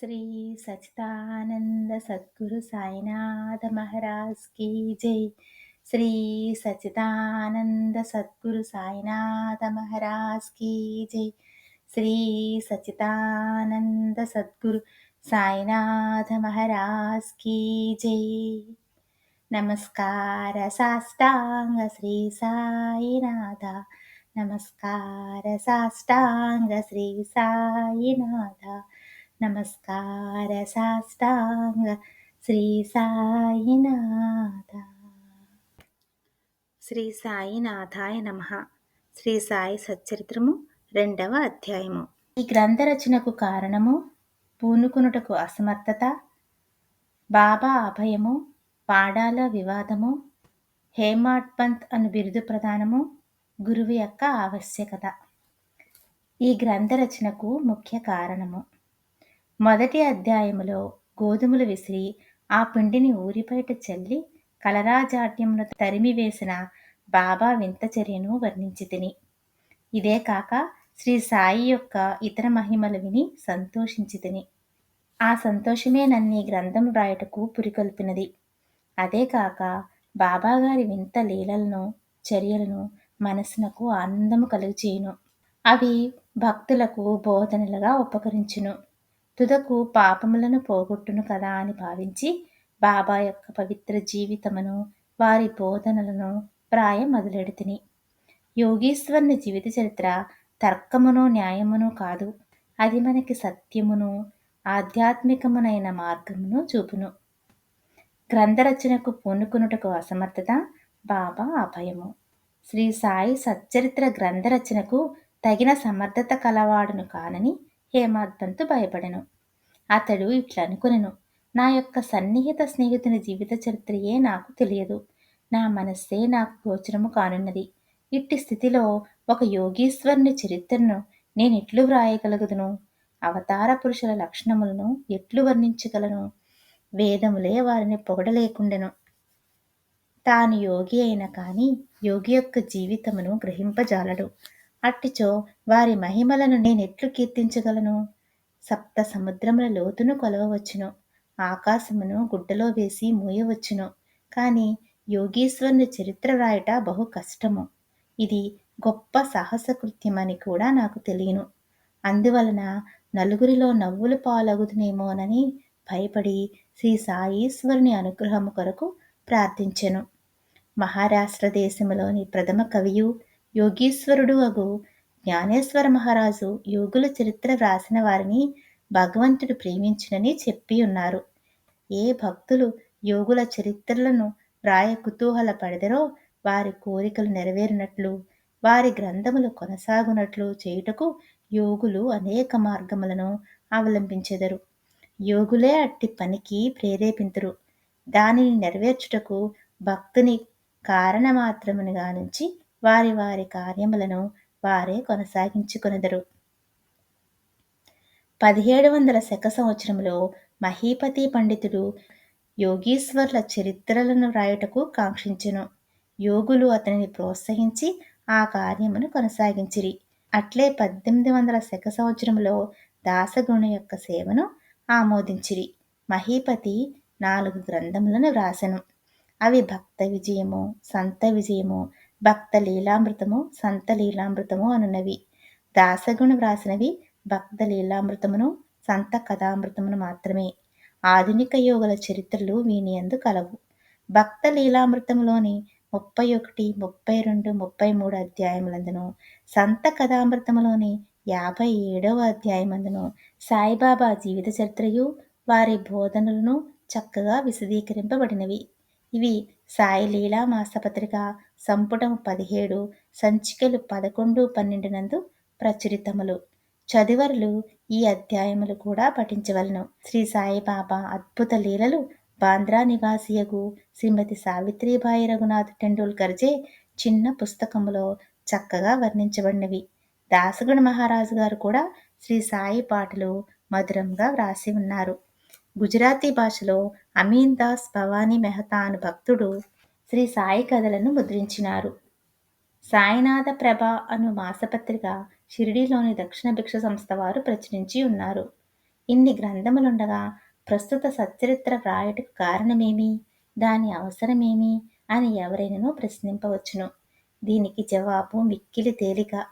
श्री सच्चिदानन्द सद्गुरु साईनाथ महाराज की जय। श्री सच्चिदानन्द सद्गुरु साईनाथ महाराज की जय। श्री सच्चिदानन्द सद्गुरु साईनाथ महाराज की जय। नमस्कार साष्टाङ्गी सायिनाथ नमस्कार साष्टाङ्गी सायिनाथ నమస్కార సాష్టాంగ శ్రీ సాయినాథ శ్రీ సాయినాథాయ నమ. శ్రీ సాయి సచ్చరిత్రము రెండవ అధ్యాయము. ఈ గ్రంథ రచనకు కారణము పూనుకునుటకు అసమర్థత బాబా అభయము పాడాల వివాదము హేమాడ్ పంత్ అను బిరుదు ప్రధానము గురువు యొక్క ఆవశ్యకత. ఈ గ్రంథ రచనకు ముఖ్య కారణము. మొదటి అధ్యాయములో గోధుమలు విసిరి ఆ పిండిని ఊరిపైట చల్లి కలరాజాట్యమును తరిమివేసిన బాబా వింత చర్యను వర్ణించి తిని. ఇదే కాక శ్రీ సాయి యొక్క ఇతర మహిమలు విని సంతోషించి తిని. ఆ సంతోషమే నన్ను గ్రంథం రాయటకు పురికొల్పినది. అదే కాక బాబాగారి వింత లీలలను చర్యలను మనసునకు ఆనందము కలుగుచేయును. అవి భక్తులకు బోధనలుగా ఉపకరించును. తుదకు పాపములను పోగొట్టును కదా అని భావించి బాబా యొక్క పవిత్ర జీవితమును వారి బోధనలను ప్రాయం మొదలెడితిని యోగీశ్వరుని జీవిత చరిత్ర తర్కమును న్యాయమును కాదు. అది మనకి సత్యమును ఆధ్యాత్మికమునైన మార్గమును చూపును. గ్రంథరచనకు పూనుకునుటకు అసమర్థత బాబా అభయము. శ్రీ సాయి సచ్చరిత్ర గ్రంథరచనకు తగిన సమర్థత కలవాడును కానని హేమాద్బంతు భయపడెను. అతడు ఇట్లా అనుకునెను. నా యొక్క సన్నిహిత స్నేహితుని జీవిత చరిత్రయే నాకు తెలియదు. నా మనస్సే నాకు గోచరము కానున్నది. ఇట్టి స్థితిలో ఒక యోగీశ్వరుని చరిత్రను నేను ఎట్లు వ్రాయగలుగుదును? అవతార పురుషుల లక్షణములను ఎట్లు వర్ణించగలను? వేదములే వారిని పొగడలేకుండెను. తాను యోగి అయిన కానీ యోగి యొక్క జీవితమును గ్రహింపజాలడు. అట్టిచో వారి మహిమలను నేనెట్లు కీర్తించగలను? సప్త సముద్రముల లోతును కొలవవచ్చును. ఆకాశమును గుడ్డలో వేసి మూయవచ్చును. కానీ యోగీశ్వరుని చరిత్ర రాయట బహు కష్టము. ఇది గొప్ప సాహసకృత్యమని కూడా నాకు తెలియను. అందువలన నలుగురిలో నవ్వులు పాలగుదునేమోనని భయపడి శ్రీ సాయీశ్వరుని అనుగ్రహము కొరకు ప్రార్థించెను. మహారాష్ట్ర దేశంలోని ప్రథమ కవియు యోగీశ్వరుడు అగు. జ్ఞానేశ్వర మహారాజు యోగుల చరిత్ర వ్రాసిన వారిని భగవంతుడు ప్రేమించునని చెప్పి ఉన్నారు. ఏ భక్తులు యోగుల చరిత్రలను వ్రాయ కుతూహల పడదరో వారి కోరికలు నెరవేరినట్లు వారి గ్రంథములు కొనసాగునట్లు చేయుటకు యోగులు అనేక మార్గములను అవలంబించెదరు. యోగులే అట్టి పనికి ప్రేరేపింతురు. దానిని నెరవేర్చుటకు భక్తుని కారణమాత్రమునిగా నుంచి వారి వారి కార్యములను వారే కొనసాగించుకునెదరు. పదిహేడు వందల శక సంవత్సరంలో మహీపతి పండితుడు యోగీశ్వర్ల చరిత్రలను వ్రాయుటకు కాంక్షించెను. యోగులు అతనిని ప్రోత్సహించి ఆ కార్యమును కొనసాగించిరి. అట్లే పద్దెనిమిది వందల శక సంవత్సరంలో దాసగుణు యొక్క సేవను ఆమోదించిరి. మహీపతి నాలుగు గ్రంథములను వ్రాసెను. అవి భక్త విజయము సంత విజయము భక్త లీలామృతము సంత లీలామృతము అనున్నవి దాసగుణ వ్రాసినవి భక్త లీలామృతమును సంత కథామృతమును మాత్రమే. ఆధునిక యోగుల చరిత్రలు వీని ఎందు కలవు. భక్త లీలామృతములోని ముప్పై ఒకటి ముప్పై రెండు ముప్పై మూడు అధ్యాయములందును సంత కథామృతములోని యాభై ఏడవ అధ్యాయమందును సాయిబాబా జీవిత చరిత్రయు వారి బోధనలను చక్కగా విశదీకరింపబడినవి. ఇవి సాయి లీలా మాసపత్రిక సంపుటం పదిహేడు సంచికలు పదకొండు పన్నెండు నందు ప్రచురితములు. చదివరులు ఈ అధ్యాయములు కూడా పఠించవలను. శ్రీ సాయిబాబా అద్భుత లీలలు బాంద్రా నివాసియగు శ్రీమతి సావిత్రిబాయి రఘునాథ్ టెండూల్కర్జే చిన్న పుస్తకములో చక్కగా వర్ణించబడినవి. దాసగుణ మహారాజు గారు కూడా శ్రీ సాయి పాటలు మధురంగా వ్రాసి ఉన్నారు. గుజరాతీ భాషలో అమీన్ దాస్ భవానీ మెహతా అను భక్తుడు శ్రీ సాయి కథలను ముద్రించినారు. సాయినాథ ప్రభ అను మాసపత్రిక షిరిడీలోని దక్షిణ భిక్ష సంస్థ వారు ప్రచురించి ఉన్నారు. ఇన్ని గ్రంథములుండగా ప్రస్తుత సచ్చరిత్ర వ్రాయటకు కారణమేమి? దాని అవసరమేమి? అని ఎవరైనానో ప్రశ్నింపవచ్చును. దీనికి జవాబు మిక్కిలి తేలిక.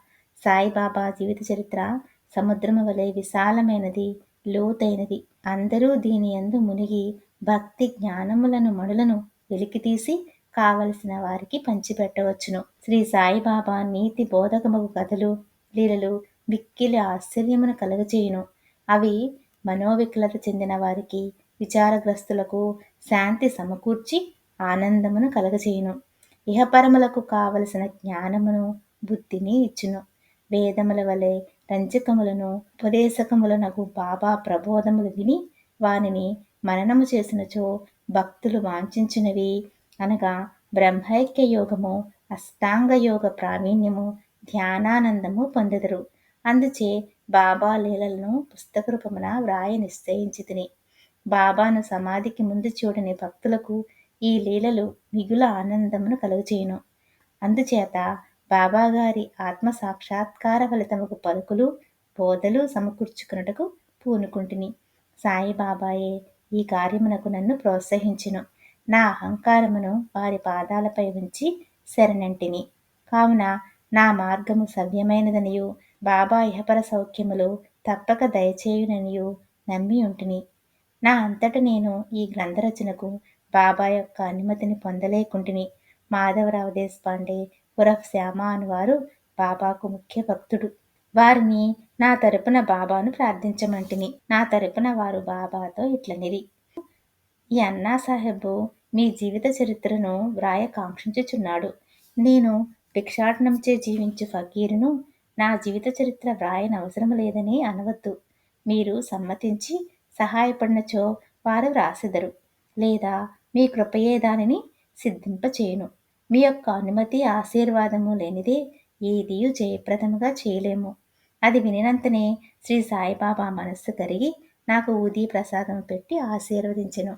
సాయిబాబా జీవిత చరిత్ర సముద్రము వలె విశాలమైనది లోతైనది. అందరూ దీని యందు మునిగి భక్తి జ్ఞానములను మణులను వెలికితీసి కావలసిన వారికి పంచిపెట్టవచ్చును. శ్రీ సాయిబాబా నీతి బోధకమగు కథలు లీలలు మిక్కిలి ఆశ్చర్యమును కలుగచేయును. అవి మనోవికలత చెందిన వారికి విచారగ్రస్తులకు శాంతి సమకూర్చి ఆనందమును కలగచేయును. ఇహపరములకు కావలసిన జ్ఞానమును బుద్ధిని ఇచ్చును. వేదముల వలె రంజకములను ఉపదేశకములనకు బాబా ప్రబోధములు విని వానిని మననము చేసినచో భక్తులు వాంఛించినవి అనగా బ్రహ్మైక్య యోగము అష్టాంగ యోగ ప్రావీణ్యము ధ్యానానందము పొందెదరు. అందుచే బాబా లీలలను పుస్తక రూపమున వ్రాయ నిశ్చయించి తిని బాబాను సమాధికి ముందు చూడని భక్తులకు ఈ లీలలు మిగుల ఆనందమును కలుగజేయును అందుచేత బాబాగారి ఆత్మ సాక్షాత్కార ఫలితముకు పలుకులు బోధలు సమకూర్చుకున్నటకు పూనుకుంటుని. సాయిబాబాయే ఈ కార్యమునకు నన్ను ప్రోత్సహించును. నా అహంకారమును వారి పాదాలపై ఉంచి శరణంటిని. కావున నా మార్గము సవ్యమైనదనియు బాబా ఇహపర సౌఖ్యములు తప్పక దయచేయుననియు నమ్మి ఉంటిని. నా అంతట నేను ఈ గ్రంథరచనకు బాబా యొక్క అనుమతిని పొందలేకుంటుని. మాధవరావు దేశపాండే ఉరఫ్ శ్యామ అనువారు బాబాకు ముఖ్య భక్తుడు. వారిని నా తరపున బాబాను ప్రార్థించమంటిని. నా తరపున వారు బాబాతో ఇట్లనిరి. ఈ అన్నా సాహెబు మీ జీవిత చరిత్రను వ్రాయ కాంక్షించుచున్నాడు నేను భిక్షాటనంచే జీవించు ఫకీరును నా జీవిత చరిత్ర వ్రాయనవసరం లేదని అనవద్దు. మీరు సమ్మతించి సహాయపడినచో వారు వ్రాసెదరు లేదా మీ కృపయే దానిని సిద్ధింపచేయును. మీ యొక్క అనుమతి ఆశీర్వాదము లేనిదే ఏదియు జయప్రదముగా చేయలేము. అది వినినంతనే శ్రీ సాయిబాబా మనస్సు కరిగి నాకు ఊది ప్రసాదం పెట్టి ఆశీర్వదించెను.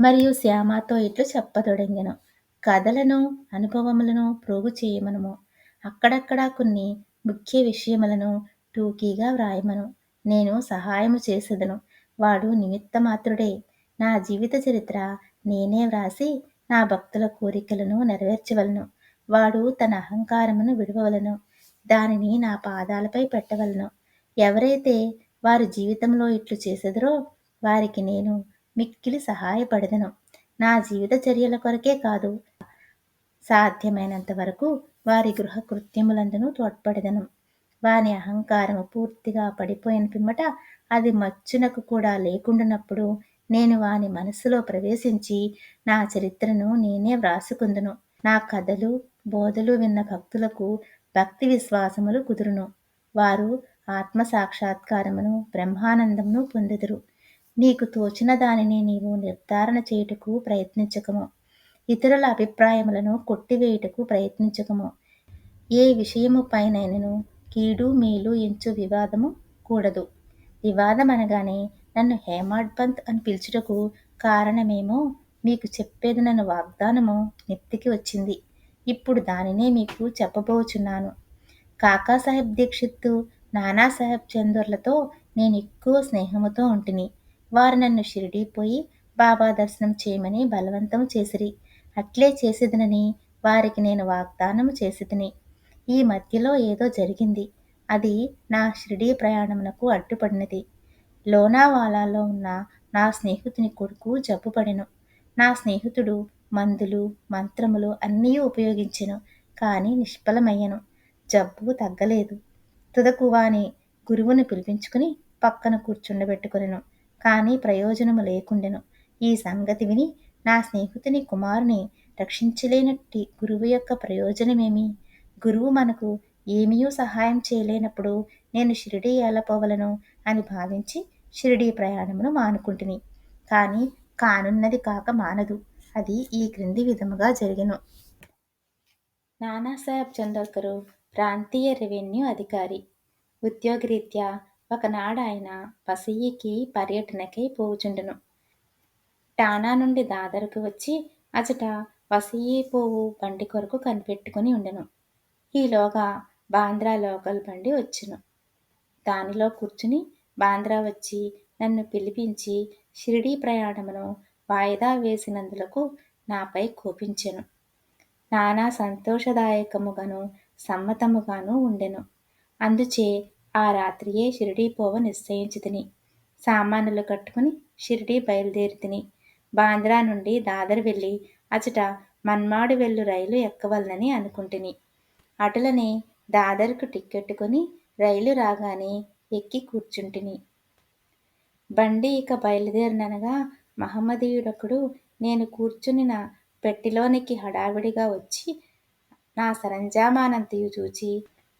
మరియు శ్యామతో ఇట్లు చెప్పతొడంగెను కథలను అనుభవములను ప్రోగు చేయమనము. అక్కడక్కడా కొన్ని ముఖ్య విషయములను టూకీగా వ్రాయమను. నేను సహాయము చేసేదను. వాడు నిమిత్త మాత్రుడే నా జీవిత చరిత్ర నేనే వ్రాసి నా భక్తుల కోరికలను నెరవేర్చవలను. వాడు తన అహంకారమును విడవలను దానిని నా పాదాలపై పెట్టవలను. ఎవరైతే వారి జీవితంలో ఇట్లు చేసెదరో వారికి నేను మిక్కిలి సహాయపడదను. నా జీవిత చర్యల కొరకే కాదు. సాధ్యమైనంత వరకు వారి గృహ కృత్యములందును తోడ్పడదను. వాని అహంకారము పూర్తిగా పడిపోయిన పిమ్మట అది మచ్చునకు కూడా లేకుండానప్పుడు నేను వాని మనస్సులో ప్రవేశించి నా చరిత్రను నేనే వ్రాసుకుందును. నా కథలు బోధలు విన్న భక్తులకు భక్తి విశ్వాసములు కుదురును. వారు ఆత్మ సాక్షాత్కారమును బ్రహ్మానందమును పొందుదురు. నీకు తోచిన దానిని నీవు నిర్ధారణ చేయుటకు ప్రయత్నించకము. ఇతరుల అభిప్రాయములను కొట్టివేయుటకు ప్రయత్నించకము. ఏ విషయము పైనైనను కీడు మేలు ఎంచు వివాదము కూడదు. వివాదం అనగానే నన్ను హేమాడ్పంత్ అని పిలుచుటకు కారణమేమో మీకు చెప్పేది నన్ను వాగ్దానము నెత్తికి వచ్చింది. ఇప్పుడు దానినే మీకు చెప్పబోచున్నాను. కాకాసాహెబ్ దీక్షిత్తు నానాసాహెబ్ చందర్లతో నేను ఎక్కువ స్నేహముతో ఉంటిని. వారు నన్ను షిరిడీ పోయి బాబా దర్శనం చేయమని బలవంతం చేసిరి. అట్లే చేసేదనని వారికి నేను వాగ్దానం చేసేదని ఈ మధ్యలో ఏదో జరిగింది. అది నా షిరిడీ ప్రయాణమునకు అడ్డుపడినది. లోనావాలాలో ఉన్న నా స్నేహితుని కొడుకు జబ్బుపడెను. నా స్నేహితుడు మందులు మంత్రములు అన్నీ ఉపయోగించెను కానీ నిష్ఫలమయ్యను. జబ్బు తగ్గలేదు. తుదకు వాని గురువును పిలిపించుకుని పక్కన కూర్చుండబెట్టుకునెను. కానీ ప్రయోజనము లేకుండెను. ఈ సంగతి విని నా స్నేహితుని కుమారుని రక్షించలేనట్టి గురువు యొక్క ప్రయోజనమేమి? గురువు మనకు ఏమీయూ సహాయం చేయలేనప్పుడు నేను షిరిడీ ఏలపోవలను అని భావించి షిరిడీ ప్రయాణమును మానుకుంటుని. కానీ కానున్నది కాక మానదు. అది ఈ క్రింది విధముగా జరిగను. నానాసాహెబ్ చందోల్కరు ప్రాంతీయ రెవెన్యూ అధికారి. ఉద్యోగరీత్యా ఒకనాడు ఆయన పసయ్యికి పర్యటనకై పోవుచుండెను. టానా నుండి దాదరుకు వచ్చి అచట వసయ్యి పువ్వు బండి కొరకు కనిపెట్టుకుని ఉండెను. ఈలోగా బాంద్రా లోకల్ బండి వచ్చును. దానిలో కూర్చుని బాంద్రా వచ్చి నన్ను పిలిపించి షిరిడీ ప్రయాణమును వాయిదా వేసినందులకు నాపై కోపించెను. నానా సంతోషదాయకముగాను సమ్మతముగాను ఉండెను. అందుచే ఆ రాత్రియే షిరిడీ పోవ నిశ్చయించి సామానులు కట్టుకుని షిరిడీ బయలుదేరి తిని బాంద్రా నుండి దాదర్ వెళ్ళి అచట మన్మాడు వెళ్ళు రైలు ఎక్కవలనని అనుకుంటుని. అటులనే దాదర్కు టిక్కెట్టు కొని రైలు రాగానే ఎక్కి కూర్చుంటిని. బండి ఇక బయలుదేరిననగా మహమ్మదీయుడొకడు నేను కూర్చునిన పెట్టిలోనికి హడావిడిగా వచ్చి నా సరంజామానంతయు చూచి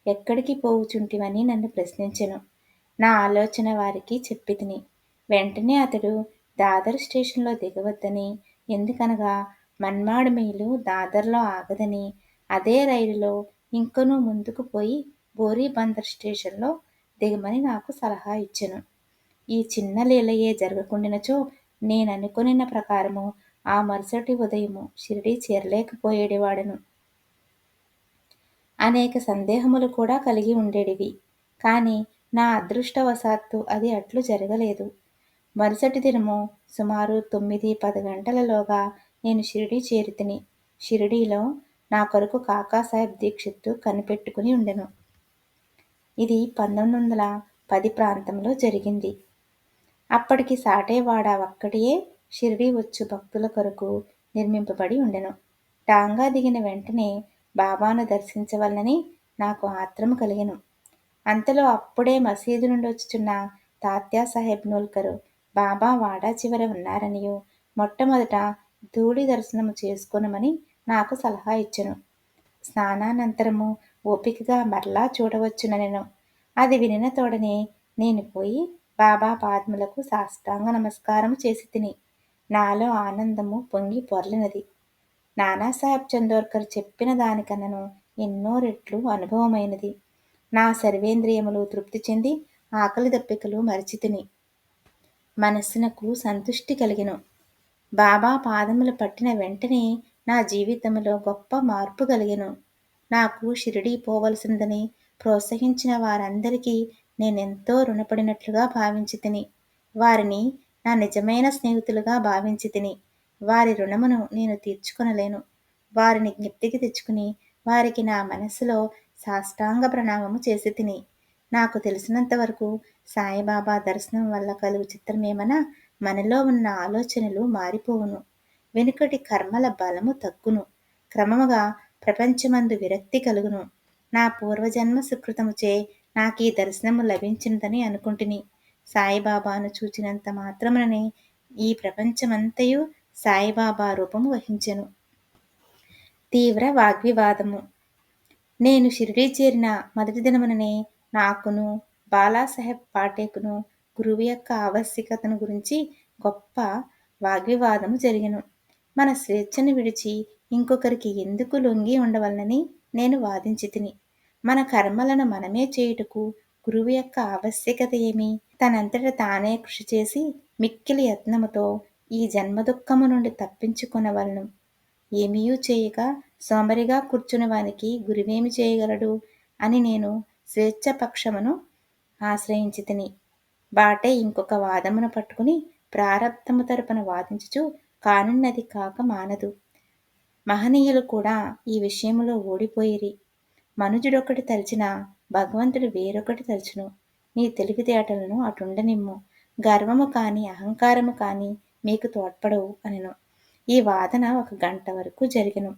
ఎక్కడికి పోవుచుంటివని నన్ను ప్రశ్నించెను. నా ఆలోచన వారికి చెప్పి తిని వెంటనే అతడు దాదర్ స్టేషన్లో దిగవద్దని ఎందుకనగా మన్మాడు మెయిలు దాదర్లో ఆగదని అదే రైలులో ఇంకనూ ముందుకు పోయి బోరీ బందర్ స్టేషన్లో దిగమని నాకు సలహా ఇచ్చెను. ఈ చిన్న లీలయే జరగకుండినచో నేననుకొనిన ప్రకారము ఆ మరుసటి ఉదయము షిరిడి చేరలేకపోయేడివాడను. అనేక సందేహములు కూడా కలిగి ఉండేటివి కానీ నా అదృష్టవశాత్తు అది అట్లు జరగలేదు. మరుసటి దినము సుమారు తొమ్మిది పది గంటలలోగా నేను షిరిడీ చేరితిని. షిరిడీలో నా కొరకు కాకాసాహెబ్ దీక్షిత్తు కనిపెట్టుకుని ఉండెను. ఇది పంతొమ్మిది వందల పది ప్రాంతంలో జరిగింది. అప్పటికి సాటేవాడ ఒక్కటియే షిరిడీ వచ్చు భక్తుల కొరకు నిర్మింపబడి ఉండెను. టాంగా దిగిన వెంటనే బాబాను దర్శించవలనని నాకు ఆత్రము కలిగెను. అంతలో అప్పుడే మసీదు నుండి వచ్చుచున్న తాత్యాసాహెబ్ నోల్కరు బాబా వాడా చివర ఉన్నారనియు. మొట్టమొదట ధూళి దర్శనము చేసుకొనమని నాకు సలహా ఇచ్చెను. స్నానానంతరము ఓపికగా మరలా చూడవచ్చున నేను. అది వినిన తోడనే నేను పోయి బాబా పాదములకు సాష్టాంగ నమస్కారం చేసి తిని. నాలో ఆనందము పొంగి పొర్లినది. నానాసాహెబ్ చందోర్కర్ చెప్పిన దానికన్నను ఎన్నో రెట్లు అనుభవమైనది. నా సర్వేంద్రియములు తృప్తి చెంది ఆకలి దప్పికలు మరిచితిని మనస్సునకు సంతుష్టి కలిగిను. బాబా పాదములు పట్టిన వెంటనే నా జీవితంలో గొప్ప మార్పు కలిగెను. నాకు షిరిడీ పోవలసిందని ప్రోత్సహించిన వారందరికీ నేనెంతో రుణపడినట్లుగా భావించి తిని వారిని నా నిజమైన స్నేహితులుగా భావించి తిని వారి రుణమును నేను తీర్చుకొనలేను. వారిని జ్ఞప్తికి తెచ్చుకుని వారికి నా మనస్సులో సాష్టాంగ ప్రణామము చేసి తిని. నాకు తెలిసినంత వరకు సాయిబాబా దర్శనం వల్ల కలుగు చిత్రమేమన మనలో ఉన్న ఆలోచనలు మారిపోవును. వెనుకటి కర్మల బలము తగ్గును. క్రమముగా ప్రపంచమందు విరక్తి కలుగును. నా పూర్వజన్మ సుకృతముచే నాకు ఈ దర్శనము లభించినదని అనుకుంటుని. సాయిబాబాను చూచినంత మాత్రముననే ఈ ప్రపంచమంతయు సాయిబాబా రూపం వహించెను. తీవ్ర వాగ్వివాదము. నేను షిరిడీ చేరిన మొదటి దినముననే నాకును బాలాసాహెబ్ పాటేకును గురువు యొక్క ఆవశ్యకతను గురించి గొప్ప వాగ్వివాదము జరిగను. మన స్వేచ్ఛను విడిచి ఇంకొకరికి ఎందుకు లొంగి ఉండవలనని నేను వాదించి తిని మన కర్మలను మనమే చేయుటకు గురువు యొక్క ఆవశ్యకత ఏమి? తనంతట తానే కృషి చేసి మిక్కిలి యత్నముతో ఈ జన్మదుఃఖము నుండి తప్పించుకొనవలను. ఏమీయూ చేయక సోమరిగా కూర్చుని వానికి గురువేమి చేయగలడు అని నేను స్వేచ్ఛపక్షమును ఆశ్రయించి తిని బాటే ఇంకొక వాదమును పట్టుకుని ప్రారబ్ధము తరపున వాదించుచు కానున్నది కాక మానదు. మహనీయులు కూడా ఈ విషయంలో ఓడిపోయిరి. మనుజుడొకటి తలిచిన భగవంతుడు వేరొకటి తలుచును. నీ తెలివితేటలను అటుండనిమ్ము. గర్వము కానీ అహంకారము కానీ మీకు తోడ్పడవు అనెను. ఈ వాదన ఒక గంట వరకు జరిగను.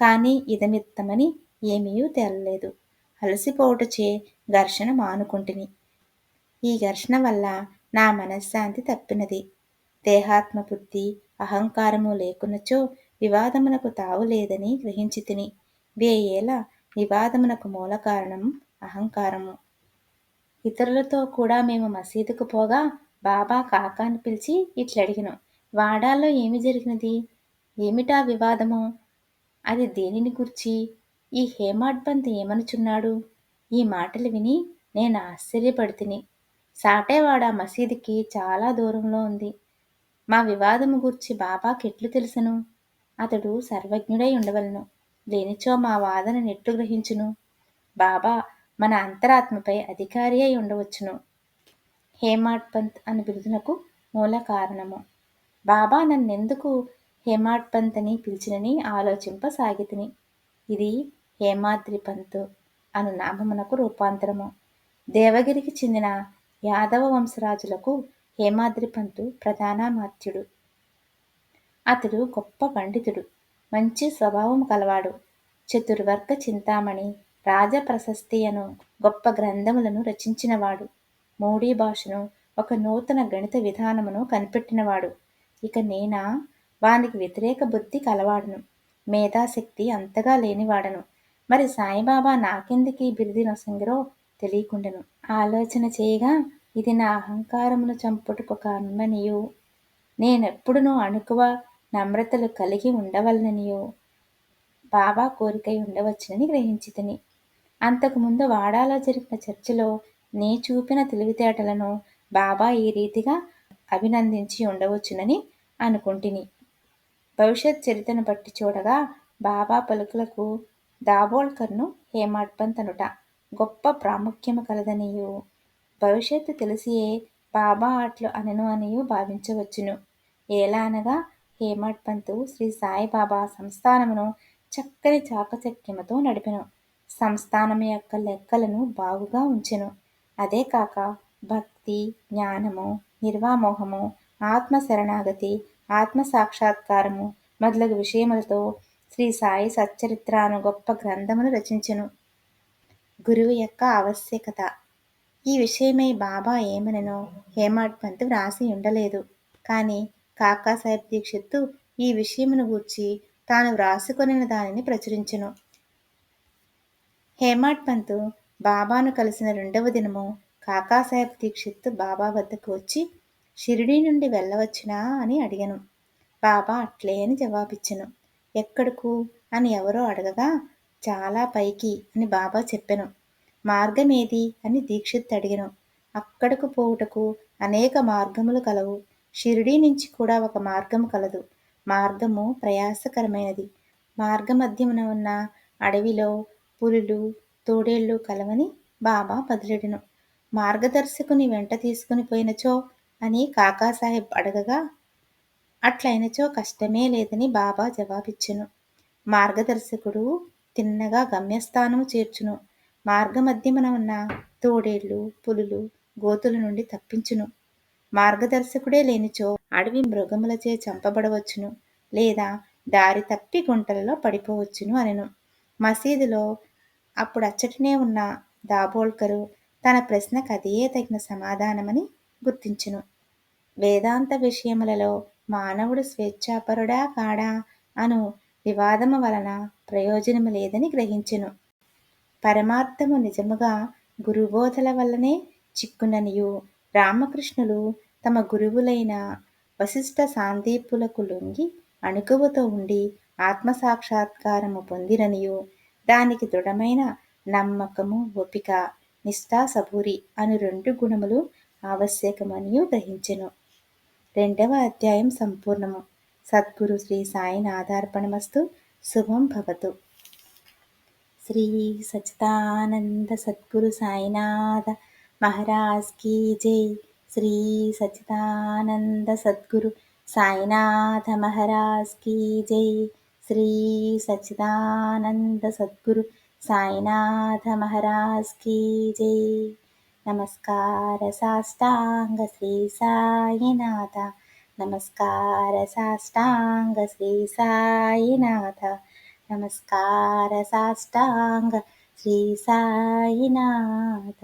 కానీ ఇదమిత్తమని ఏమీ తేలలేదు. అలసిపోవుటచే ఘర్షణ మానుకుంటుని. ఈ ఘర్షణ వల్ల నా మనశ్శాంతి తప్పినది. దేహాత్మ బుద్ధి అహంకారము లేకున్నచో వివాదమునకు తావు లేదని గ్రహించి తిని వేయేల వివాదమునకు మూల కారణం అహంకారము. ఇతరులతో కూడా మేము మసీదుకు పోగా బాబా కాకాని పిలిచి ఇట్లడిగిను. వాడాలో ఏమి జరిగినది? ఏమిటా వివాదము? అది దేనిని గుర్చి ఈ హేమాడ్బంత్ ఏమనుచున్నాడు? ఈ మాటలు విని నేను ఆశ్చర్యపడితిని. సాటేవాడ మసీదుకి చాలా దూరంలో ఉంది. మా వివాదము గుర్చి బాబాకి ఎట్లు తెలుసును? అతడు సర్వజ్ఞుడై ఉండవలను. లేనిచో మా వాదన నెట్లు గ్రహించును. బాబా మన అంతరాత్మపై అధికారి అయి ఉండవచ్చును. హేమాడ్ పంత్ అని బిరుదునకు మూల కారణము. బాబా నన్నెందుకు హేమాడ్ పంత్ అని పిలిచినని ఆలోచింపసాగితిని. ఇది హేమాద్రి పంత్ అను నామమునకు రూపాంతరము. దేవగిరికి చెందిన యాదవ వంశరాజులకు హేమాద్రి పంతు ప్రధానమాత్యుడు. అతడు గొప్ప పండితుడు మంచి స్వభావం కలవాడు. చతుర్వర్గ చింతామణి రాజప్రశస్తి అను గొప్ప గ్రంథములను రచించినవాడు. మోడీ భాషను ఒక నూతన గణిత విధానమును కనిపెట్టినవాడు. ఇక నేనా? వానికి వ్యతిరేక బుద్ధి కలవాడను. మేధాశక్తి అంతగా లేనివాడను. మరి సాయిబాబా నాకెందుకీ బిరిది బిరుది నొసంగిరో తెలియకుండెను. ఆలోచన చేయగా ఇది నా అహంకారమును చంపుటకు అన్మనియు. నేనెప్పుడునూ అణుకువ నమ్రతలు కలిగి ఉండవలననియో. బాబా కోరికై ఉండవచ్చునని గ్రహించితిని. అంతకుముందు వాడాలో జరిగిన చర్చలో నీ చూపిన తెలివితేటలను బాబా ఈ రీతిగా అభినందించి ఉండవచ్చునని అనుకుంటిని. భవిష్యత్ చరిత్రను బట్టి చూడగా బాబా పలుకులకు దాబోల్కర్ను హేమాడ్పంతనుట గొప్ప ప్రాముఖ్యము కలదనియు. భవిష్యత్తు తెలిసియే బాబా అట్లు అనను అనియు భావించవచ్చును. ఎలా అనగా హేమడ్ పంతు శ్రీ సాయిబాబా సంస్థానమును చక్కని చాకచక్యముతో నడిపెను. సంస్థానం యొక్క లెక్కలను బాగుగా ఉంచెను. అదే కాక భక్తి జ్ఞానము నిర్వామోహము ఆత్మ శరణాగతి ఆత్మ సాక్షాత్కారము మొదలగు విషయములతో శ్రీ సాయి సచ్చరిత్ర అను గొప్ప గ్రంథమును రచించెను. గురువు యొక్క ఆవశ్యకత. ఈ విషయమై బాబా ఏమనెనో హేమాడ్ పంత్ వ్రాసి ఉండలేదు. కానీ కాకాసాహెబ్ దీక్షిత్తు ఈ విషయమును గూర్చి తాను వ్రాసుకొనిన దానిని ప్రచురించెను. హేమాడ్ పంతు బాబాను కలిసిన రెండవ దినము కాకాసాహెబ్ దీక్షిత్ బాబా వద్దకు వచ్చి షిరిడీ నుండి వెళ్ళవచ్చునా అని అడిగను. బాబా అట్లే అని జవాబిచ్చెను. ఎక్కడకు? అని ఎవరో అడగగా చాలా పైకి అని బాబా చెప్పెను. మార్గమేది? అని దీక్షిత్ అడిగను. అక్కడకు పోవుటకు అనేక మార్గములు కలవు. షిరిడీ నుంచి కూడా ఒక మార్గము కలదు. మార్గము ప్రయాసకరమైనది. మార్గమధ్యమున ఉన్న అడవిలో పులులు తోడేళ్ళు కలవని బాబా బదిలెడెను మార్గదర్శకుని వెంట తీసుకుని పోయినచో అని కాకాసాహెబ్ అడగగా అట్లయినచో కష్టమే లేదని బాబా జవాబిచ్చును. మార్గదర్శకుడు తిన్నగా గమ్యస్థానము చేర్చును. మార్గమధ్యమున ఉన్న తోడేళ్ళు పులులు గోతుల నుండి తప్పించును. మార్గదర్శకుడే లేనిచో అడవి మృగములచే చంపబడవచ్చును. లేదా దారి తప్పి గుంటలలో పడిపోవచ్చును అనెను. మసీదులో అప్పుడు అచ్చటనే ఉన్న దాబోల్కరు తన ప్రశ్నకు అదే తగిన సమాధానమని గుర్తించును. వేదాంత విషయములలో మానవుడు స్వేచ్ఛాపరుడా కాడా అను వివాదము వలన ప్రయోజనము లేదని గ్రహించెను. పరమార్థము నిజముగా గురుబోధల వల్లనే చిక్కుననియు. రామకృష్ణులు తమ గురువులైన వశిష్ఠ సాందీపులకు లొంగి అణుకువతో ఉండి ఆత్మసాక్షాత్కారము పొందిరనియు. దానికి దృఢమైన నమ్మకము ఓపిక నిష్ఠా సబూరి అను రెండు గుణములు ఆవశ్యకమని గ్రహించెను. రెండవ అధ్యాయం సంపూర్ణము. సద్గురు శ్రీ సాయినాథార్పణమస్తు శుభం భవతు. శ్రీ సచితానంద సద్గురు సాయినాథ మహారాజ్ కీ జై. శ్రీ సచితానంద సద్గురు సాయినాథ మహారాజ్ కీ జై. శ్రీ సచిదానంద సద్గురు సాయినాథ మహారాజ్ కీ జై. నమస్కార సాష్టాంగ శ్రీ సాయినాథ నమస్కార సాష్టాంగ శ్రీ సాయినాథ నమస్కార సాష్టాంగ శ్రీ సాయినాథ